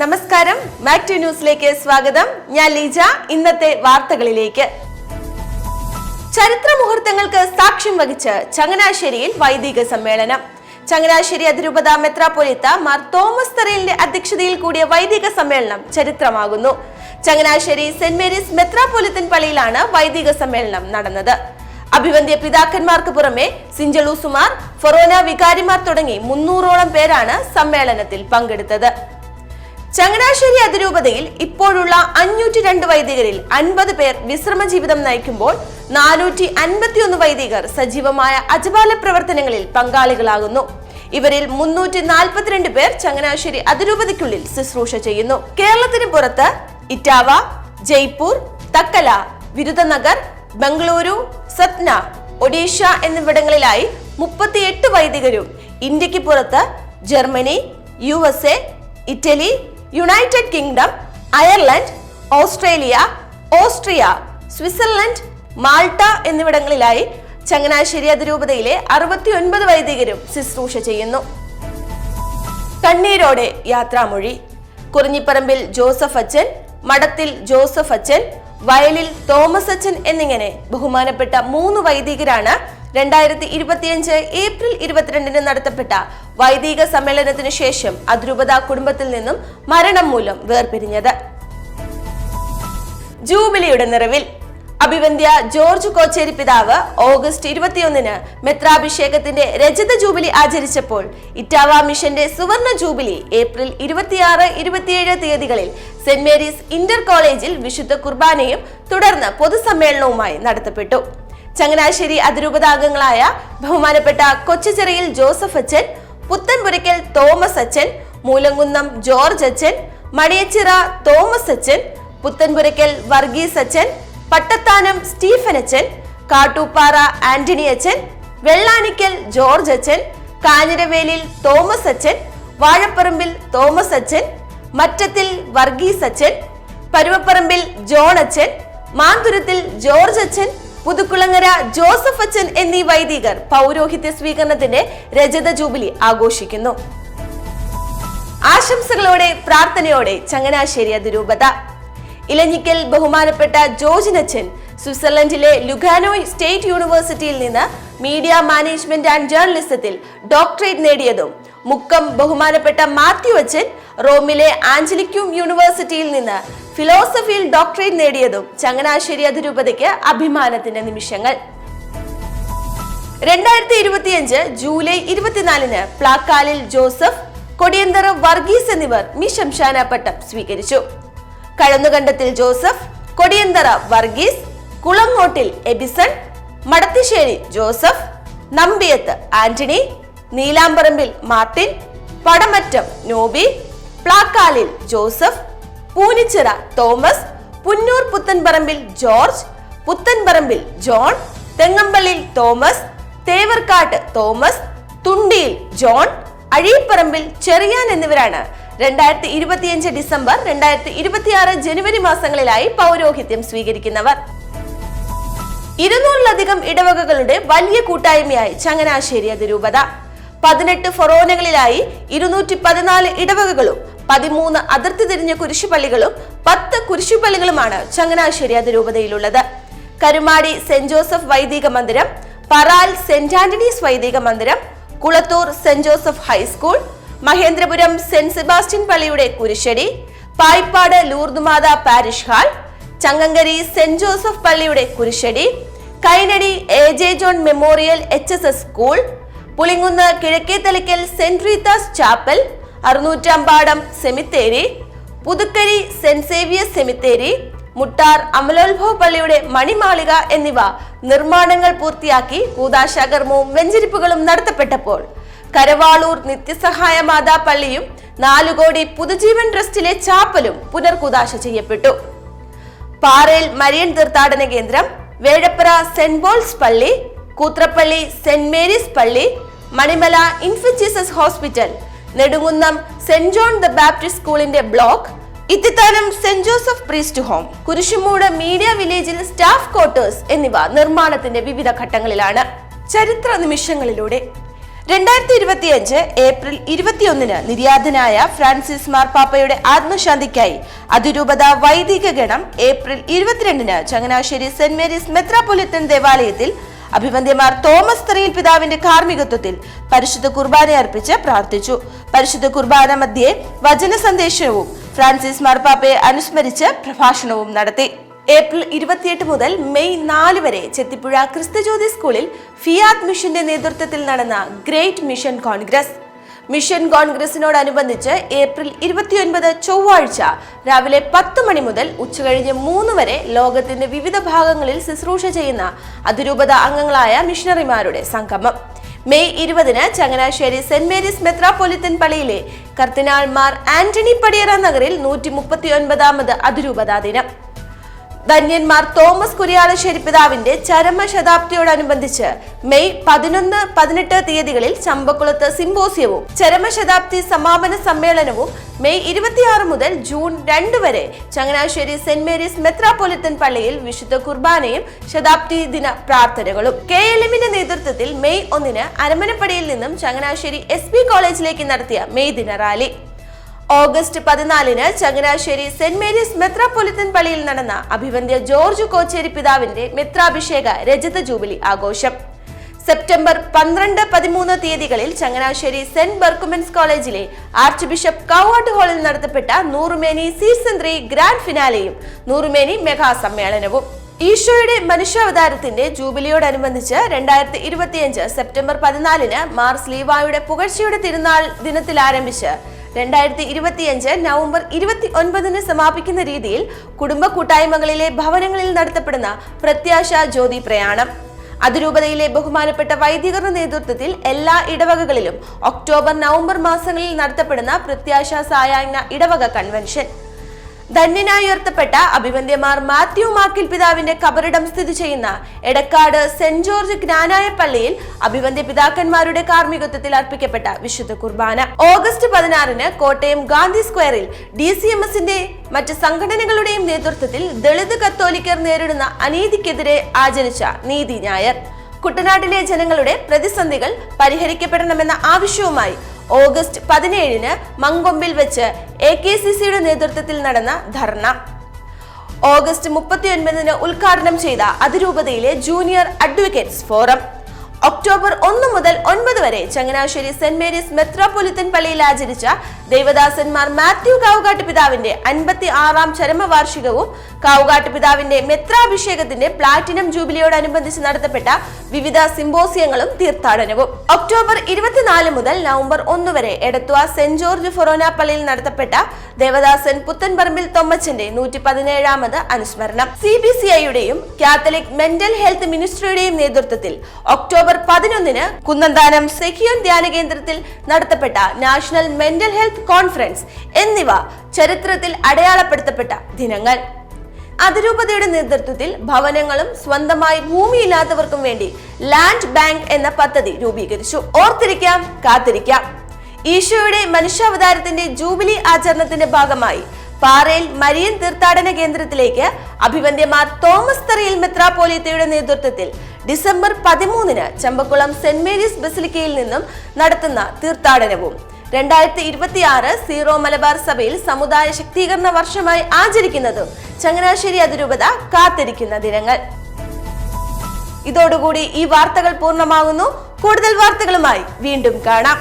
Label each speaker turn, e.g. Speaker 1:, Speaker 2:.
Speaker 1: നമസ്കാരം. മാക്ടു ന്യൂസിലേക്ക് സ്വാഗതം. ഞാൻ ലീജ. ഇന്നത്തെ വാർത്തകളിലേക്ക്. ചരിത്ര മുഹൂർത്തങ്ങൾക്ക് സാക്ഷ്യം വഹിച്ച് ചങ്ങനാശ്ശേരിയിൽ വൈദിക സമ്മേളനം. ചങ്ങനാശ്ശേരി അതിരൂപത മെത്രാപൊലിത്ത മാർ തോമസ് തറയിലിന്റെ അധ്യക്ഷതയിൽ കൂടിയ വൈദിക സമ്മേളനം ചരിത്രമാകുന്നു. ചങ്ങനാശ്ശേരി സെന്റ് മേരീസ് മെത്രാപ്പൊലിത്തൻ പള്ളിയിലാണ് വൈദിക സമ്മേളനം നടന്നത്. അഭിവന്ധ്യ പിതാക്കന്മാർക്ക് പുറമെ സിഞ്ചലൂസുമാർ ഫൊറോന വികാരിമാർ തുടങ്ങി മുന്നൂറോളം പേരാണ് സമ്മേളനത്തിൽ പങ്കെടുത്തത്. ചങ്ങനാശ്ശേരി അതിരൂപതയിൽ ഇപ്പോഴുള്ള അഞ്ഞൂറ്റി രണ്ട് വൈദികരിൽ അൻപത് പേർ വിശ്രമ ജീവിതം നയിക്കുമ്പോൾ നാനൂറ്റി അൻപത്തിയൊന്ന് വൈദികർ സജീവമായ അജപാല പ്രവർത്തനങ്ങളിൽ പങ്കാളികളാകുന്നു. ഇവരിൽ മുന്നൂറ്റി നാൽപ്പത്തിരണ്ട് പേർ ചങ്ങനാശ്ശേരി അതിരൂപതയ്ക്കുള്ളിൽ ശുശ്രൂഷ ചെയ്യുന്നു. കേരളത്തിന് പുറത്ത് ഇറ്റാവ ജയ്പൂർ തക്കല വിരുദനഗർ ബംഗളൂരു സത്ന ഒഡീഷ എന്നിവിടങ്ങളിലായി മുപ്പത്തിയെട്ട് വൈദികരും ഇന്ത്യയ്ക്ക് പുറത്ത് Germany U Italy United Kingdom Ireland Australia Austria Switzerland Malta എന്നിവിടങ്ങളിലായി Changanassery അതിരൂപതയിലെ അറുപത്തി ഒൻപത് വൈദികരും ശുശ്രൂഷ ചെയ്യുന്നു. കണ്ണീരോടെ യാത്രാമൊഴി. കുറിഞ്ഞിപ്പറമ്പിൽ ജോസഫ് അച്ഛൻ മഠത്തിൽ ജോസഫ് അച്ഛൻ വയലിൽ തോമസ് അച്ഛൻ എന്നിങ്ങനെ ബഹുമാനപ്പെട്ട മൂന്ന് വൈദികരാണ് രണ്ടായിരത്തി ഇരുപത്തിയഞ്ച് ഏപ്രിൽ ഇരുപത്തിരണ്ടിന് നടത്തപ്പെട്ട വൈദിക സമ്മേളനത്തിന് ശേഷം അതിരൂപത കുടുംബത്തിൽ നിന്നും മരണം മൂലം വേർപിരിഞ്ഞത്. ജൂബിലിയുടെ നിറവിൽ അഭിവന്ധ്യ ജോർജ് കോച്ചേരി പിതാവ് ഓഗസ്റ്റ് ഇരുപത്തിയൊന്നിന് മെത്രാഭിഷേകത്തിന്റെ രജത ജൂബിലി ആചരിച്ചപ്പോൾ ഇറ്റാവ മിഷന്റെ സുവർണ ജൂബിലി ഏപ്രിൽ ഇരുപത്തിയാറ് ഇരുപത്തിയേഴ് തീയതികളിൽ സെന്റ് മേരീസ് ഇന്റർ കോളേജിൽ വിശുദ്ധ കുർബാനയും തുടർന്ന് പൊതുസമ്മേളനവുമായി നടത്തപ്പെട്ടു. ചങ്ങനാശ്ശേരി അതിരൂപതാംഗങ്ങളായ ബഹുമാനപ്പെട്ട കൊച്ചുചെറിയിൽ ജോസഫ് അച്ഛൻ പുത്തൻപുരയ്ക്കൽ തോമസ് അച്ഛൻ മൂലങ്കുന്നം ജോർജ് അച്ഛൻ മടിയച്ചിറ തോമസ് അച്ഛൻ പുത്തൻപുരയ്ക്കൽ വർഗീസ് അച്ഛൻ പട്ടത്താനം സ്റ്റീഫൻ അച്ഛൻ കാട്ടൂപ്പാറ ആന്റണി അച്ഛൻ വെള്ളാനിക്കൽ ജോർജ് അച്ഛൻ കാഞ്ഞിരവേലിൽ തോമസ് അച്ഛൻ വാഴപ്പറമ്പിൽ തോമസ് അച്ഛൻ മറ്റത്തിൽ വർഗീസ് അച്ഛൻ പരുവപ്പറമ്പിൽ ജോൺ അച്ഛൻ മാന്തുരത്തിൽ ജോർജ് അച്ഛൻ പുതുക്കുളങ്ങര ജോസഫ് അച്ഛൻ എന്നീ വൈദികർ പൗരോഹിത്യ സ്വീകരണത്തിന്റെ രജത ജൂബിലി ആഘോഷിക്കുന്നു. ആശംസകളോടെ പ്രാർത്ഥനയോടെ ചങ്ങനാശ്ശേരി അതിരൂപത. ഇലഞ്ഞിക്കൽ ബഹുമാനപ്പെട്ട ജോർജിനച്ചൻ സ്വിറ്റ്സർലൻഡിലെ ലുഗാനോ സ്റ്റേറ്റ് യൂണിവേഴ്സിറ്റിയിൽ നിന്ന് മീഡിയ മാനേജ്മെന്റ് ആൻഡ് ജേർണലിസത്തിൽ ഡോക്ടറേറ്റ് നേടിയതും മുക്കം ബഹുമാനപ്പെട്ട മാത്യു അച്ഛൻ റോമിലെ ആഞ്ചലിക്യൂം യൂണിവേഴ്സിറ്റിയിൽ നിന്ന് ഫിലോസഫിയിൽ ഡോക്ടറേറ്റ് നേടിയതും ചങ്ങനാശ്ശേരി അതിരൂപതയ്ക്ക് അഭിമാനത്തിന്റെ നിമിഷങ്ങൾ. രണ്ടായിരത്തി ഇരുപത്തിയഞ്ച് ജൂലൈ ഇരുപത്തിനാലിന് പ്ലാക്കാലിൽ ജോസഫ് കൊടിയന്തറ വർഗീസ് എന്നിവർ മി ശംശാന പട്ടം സ്വീകരിച്ചു Kazhannukandathil Joseph Kodiyanthara Varghese Kulangottil Abison Madathissery Joseph Nambiyath Antony Neelamparambil Martin Padamattam Nobi Plakkalil Joseph Poonichira Thomas Punnoor Puthenparambil George Puthenparambil John Thengampallil Thomas Thevarkattu Thomas Thundiyil John Azheeparambil Cherian എന്നിവരാണ്. രണ്ടായിരത്തി ഇരുപത്തിയഞ്ച് December രണ്ടായിരത്തി ഇരുപത്തിയാറ് ജനുവരി മാസങ്ങളിലായി പൗരോഹിത്യം സ്വീകരിക്കുന്നവർ. ഇരുന്നൂറിലധികം ഇടവകകളുടെ വലിയ കൂട്ടായ്മയായി ചങ്ങനാശ്ശേരി അതിരൂപത. പതിനെട്ട് ഫൊറോനകളിലായി ഇരുന്നൂറ്റി പതിനാല് ഇടവകകളും പതിമൂന്ന് അതിർത്തി തിരിഞ്ഞ കുരിശുപള്ളികളും പത്ത് കുരിശുപള്ളികളുമാണ് ചങ്ങനാശ്ശേരി അതിരൂപതയിലുള്ളത്. കരുമാടി സെന്റ് ജോസഫ് വൈദിക മന്ദിരം പറാൽ സെന്റ് ആന്റണീസ് വൈദിക മന്ദിരം Kulathoor saint Joseph high school Mahendrapuram saint Sebastian പള്ളിയുടെ കുരിശടി Payippad Lourdu Matha parish hall Changankari saint Joseph പള്ളിയുടെ കുരിശടി Kainadi A J John memorial H S S school Pulinkunnu Kizhakkethalakkal saint Rita's chapel Arunnoottampadam cemetery Puthukkary saint സേവിയസ് സെമിത്തേരി മുട്ടാർ അമലോത്ഭവ പള്ളിയുടെ മണിമാളിക എന്നിവ നിർമ്മാണങ്ങൾ പൂർത്തിയാക്കി കൂതാശാകർമ്മവും വെഞ്ചരിപ്പുകളും നടത്തപ്പെട്ടപ്പോൾ കരവാളൂർ നിത്യസഹായ മാതാ പള്ളിയും നാലുകോടി പുതുജീവൻ ട്രസ്റ്റിലെ ചാപ്പലും പുനർകൂതാശ ചെയ്യപ്പെട്ടു. പാറയിൽ മരിയൻ തീർത്ഥാടന കേന്ദ്രം വേഴപ്പുറ സെന്റ് പോൾസ് പള്ളി കൂത്രപ്പള്ളി സെന്റ് മേരീസ് പള്ളി Manimala Jesus hospital Nedumkunnam saint John the Baptist സ്കൂളിന്റെ block Ithithanam saint Joseph priest home Kurisumoodu media വില്ലേജിൽ സ്റ്റാഫ് ക്വാർട്ടേഴ്സ് എന്നിവ നിർമ്മാണത്തിന്റെ വിവിധ ഘട്ടങ്ങളിലാണ്. ചരിത്ര നിമിഷങ്ങളിലൂടെ രണ്ടായിരത്തി ഇരുപത്തിയഞ്ച് ഏപ്രിൽ ഇരുപത്തിയൊന്നിന് നിര്യാതനായ ഫ്രാൻസിസ് മാർപ്പാപ്പയുടെ ആത്മശാന്തിക്കായി അതിരൂപത വൈദിക ഗണം ഏപ്രിൽ ഇരുപത്തിരണ്ടിന് ചങ്ങനാശ്ശേരി സെന്റ് മേരീസ് മെത്രാപൊലിത്തൻ ദേവാലയത്തിൽ അഭിവന്ദ്യമാർ തോമസ് തെറിയിൽ പിതാവിന്റെ കാർമ്മികത്വത്തിൽ പരിശുദ്ധ കുർബാന അർപ്പിച്ച് പ്രാർത്ഥിച്ചു. പരിശുദ്ധ കുർബാന മധ്യേ വചന സന്ദേശവും ഫ്രാൻസിസ് മാർപ്പാപ്പയെ അനുസ്മരിച്ച് പ്രഭാഷണവും നടത്തി. ഏപ്രിൽ ഇരുപത്തിയെട്ട് മുതൽ മെയ് നാല് വരെ ചെത്തിപ്പുഴ ക്രിസ്തുജ്യോതി സ്കൂളിൽ ഫിയാത് മിഷന്റെ നേതൃത്വത്തിൽ നടന്ന ഗ്രേറ്റ് മിഷൻ കോൺഗ്രസ്. മിഷൻ കോൺഗ്രസിനോടനുബന്ധിച്ച് ഏപ്രിൽ ഇരുപത്തിയൊൻപത് ചൊവ്വാഴ്ച രാവിലെ പത്ത് മണി മുതൽ ഉച്ചകഴിഞ്ഞ് മൂന്ന് വരെ ലോകത്തിന്റെ വിവിധ ഭാഗങ്ങളിൽ ശുശ്രൂഷ ചെയ്യുന്ന അതിരൂപത അംഗങ്ങളായ മിഷണറിമാരുടെ സംഗമം. മെയ് ഇരുപതിന് ചങ്ങനാശ്ശേരി സെന്റ് മേരീസ് മെത്രാപൊലിത്തൻ പള്ളിയിലെ കർത്തിനാൾമാർ ആന്റണി പടിയറ നഗറിൽ നൂറ്റി മുപ്പത്തി ഒൻപതാമത് അതിരൂപതാ ദിനം. ധന്യന്മാർ തോമസ് കുര്യാളശ്ശേരി പിതാവിന്റെ ചരമശതാബ്ദിയോടനുബന്ധിച്ച് മെയ് പതിനൊന്ന് പതിനെട്ട് തീയതികളിൽ ചമ്പക്കുളത്ത് സിംബോസിയവും ചരമശതാബ്ദി സമാപന സമ്മേളനവും മെയ് ഇരുപത്തിയാറ് മുതൽ ജൂൺ രണ്ട് വരെ ചങ്ങനാശ്ശേരി സെന്റ് മേരീസ് മെത്രാപൊലിത്തൻ പള്ളിയിൽ വിശുദ്ധ കുർബാനയും ശതാബ്ദി ദിന പ്രാർത്ഥനകളും. കെ എൽ എമ്മിന്റെ നേതൃത്വത്തിൽ മെയ് ഒന്നിന് അരമനപ്പടിയിൽ നിന്നും ചങ്ങനാശ്ശേരി എസ് കോളേജിലേക്ക് നടത്തിയ മെയ് ദിന റാലി. ഓഗസ്റ്റ് പതിനാലിന് ചങ്ങനാശ്ശേരി സെന്റ് മേരീസ് മെത്രാപ്പൊലിത്തൻ പള്ളിയിൽ നടന്ന അഭിവന്ദ്യ ജോർജ് കോച്ചേരി പിതാവിന്റെ മെത്രാഭിഷേക രജത ജൂബിലി ആഘോഷം. സെപ്റ്റംബർ പന്ത്രണ്ട് പതിമൂന്ന് തീയതികളിൽ ചങ്ങനാശ്ശേരി സെന്റ് ബർക്കുമെൻസ് കോളേജിലെ ആർച്ച് ബിഷപ്പ് കവാട്ട് ഹാളിൽ നടത്തപ്പെട്ട നൂറുമേനി സീസൺ ത്രീ ഗ്രാൻഡ് ഫിനാലെയും നൂറുമേനി മെഗാ സമ്മേളനവും. ഈശോയുടെ മനുഷ്യാവതാരത്തിന്റെ ജൂബിലിയോടനുബന്ധിച്ച് രണ്ടായിരത്തി ഇരുപത്തിയഞ്ച് സെപ്റ്റംബർ പതിനാലിന് മാർസ് സ്ലീവായുടെ പുകഴ്ചയുടെ തിരുനാൾ ദിനത്തിൽ ആരംഭിച്ച് രണ്ടായിരത്തി ഇരുപത്തിയഞ്ച് നവംബർ ഇരുപത്തി ഒൻപതിന് സമാപിക്കുന്ന രീതിയിൽ കുടുംബ കൂട്ടായ്മകളിലെ ഭവനങ്ങളിൽ നടത്തപ്പെടുന്ന പ്രത്യാശ ജ്യോതി പ്രയാണം. അതിരൂപതയിലെ ബഹുമാനപ്പെട്ട വൈദികരുടെ നേതൃത്വത്തിൽ എല്ലാ ഇടവകകളിലും ഒക്ടോബർ നവംബർ മാസങ്ങളിൽ നടത്തപ്പെടുന്ന പ്രത്യാശ സായാഹ്ന ഇടവക കൺവെൻഷൻ ധന്യനായി ഉയർത്തപ്പെട്ട അഭിവന്ദ്യമാർ മാത്യു മാക്കിൽ പിതാവിന്റെ കബറിടം സ്ഥിതി ചെയ്യുന്ന എടക്കാട് സെന്റ് ജോർജ് ജ്ഞാനായ പള്ളിയിൽ അഭിവന്ദ്യ പിതാക്കന്മാരുടെ കാർമ്മികത്വത്തിൽ അർപ്പിക്കപ്പെട്ട വിശുദ്ധ കുർബാന. ഓഗസ്റ്റ് പതിനാറിന് കോട്ടയം ഗാന്ധി സ്ക്വയറിൽ ഡി സി എം എസിന്റെ മറ്റ് സംഘടനകളുടെയും നേതൃത്വത്തിൽ ദളിത് കത്തോലിക്കർ നേരിടുന്ന അനീതിക്കെതിരെ ആചരിച്ച നീതി ഞായർ. കുട്ടനാട്ടിലെ ജനങ്ങളുടെ പ്രതിസന്ധികൾ പരിഹരിക്കപ്പെടണമെന്ന ആവശ്യവുമായി ഓഗസ്റ്റ് പതിനേഴിന് മങ്കൊമ്പിൽ വെച്ച് എ കെ സി സിയുടെ നേതൃത്വത്തിൽ നടന്ന ധർണ. ഓഗസ്റ്റ് മുപ്പത്തിയൊൻപതിന് ഉദ്ഘാടനം ചെയ്ത അതിരൂപതയിലെ ജൂനിയർ അഡ്വക്കേറ്റ്സ് ഫോറം. ഒക്ടോബർ ഒന്ന് മുതൽ ഒൻപത് വരെ ചങ്ങനാശ്ശേരി സെന്റ് മേരീസ് മെത്രോപൊലിത്തൻ പള്ളിയിൽ ആചരിച്ച ദേവദാസന്മാർ മാത്യു കാവുകാട്ട് പിതാവിന്റെ അൻപത്തി ആറാം ചരമവാർഷികവും കാവുകാട്ട് പിതാവിന്റെ മെത്രാഭിഷേകത്തിന്റെ പ്ലാറ്റിനം ജൂബിലിയോടനുബന്ധിച്ച് നടത്തപ്പെട്ട വിവിധ സിംബോസിയങ്ങളും തീർത്ഥാടനവും. ഒക്ടോബർ ഇരുപത്തിനാല് മുതൽ നവംബർ ഒന്ന് വരെ എടത്വ സെന്റ് ജോർജ് ഫൊറോന പള്ളിയിൽ നടത്തപ്പെട്ട ദേവദാസൻ പുത്തൻപറമ്പിൽ തൊമ്മച്ചന്റെ നൂറ്റി പതിനേഴാമത് അനുസ്മരണം. സി ബി സി ഐയുടെയും കാത്തലിക് മെന്റൽ ഹെൽത്ത് മിനിസ്ട്രിയുടെയും നേതൃത്വത്തിൽ ഒക്ടോബർ പതിനൊന്നിന് കുന്നന്താനം സെഹിയോൻ ധ്യാന കേന്ദ്രത്തിൽ നടത്തപ്പെട്ട നാഷണൽ മെന്റൽ ഹെൽത്ത് കോൺഫറൻസ് എന്നിവ ചരിത്രത്തിൽ അടയാളപ്പെടുത്തപ്പെട്ട ദിനങ്ങൾ. അതിരൂപതയുടെ നേതൃത്വത്തിൽ ഭവനങ്ങളും സ്വന്തമായി ഭൂമിയില്ലാത്തവർക്കും വേണ്ടി ലാൻഡ് ബാങ്ക് എന്ന പദ്ധതി രൂപീകരിച്ചു. ഓർത്തിരിക്കാം കാത്തിരിക്കാം. ഈശോയുടെ മനുഷ്യാവതാരത്തിന്റെ ജൂബിലി ആചരണത്തിന്റെ ഭാഗമായി പാറയിൽ മരിയൻ തീർത്ഥാടന കേന്ദ്രത്തിലേക്ക് അഭിവന്യമാർ തോമസ് തറയിൽ മെത്രാപോലിത്തയുടെ നേതൃത്വത്തിൽ ഡിസംബർ പതിമൂന്നിന് ചമ്പക്കുളം സെന്റ് മേരീസ് ബസിലിക്കയിൽ നിന്നും നടത്തുന്ന തീർത്ഥാടനവും രണ്ടായിരത്തി ഇരുപത്തിയാറ് സീറോ മലബാർ സഭയിൽ സമുദായ ശക്തീകരണ വർഷമായി ആചരിക്കുന്നതും ചങ്ങനാശ്ശേരി അതിരൂപത കാത്തിരിക്കുന്ന ദിനങ്ങൾ. ഇതോടുകൂടി ഈ വാർത്തകൾ പൂർണമാകുന്നു. കൂടുതൽ വാർത്തകളുമായി വീണ്ടും കാണാം.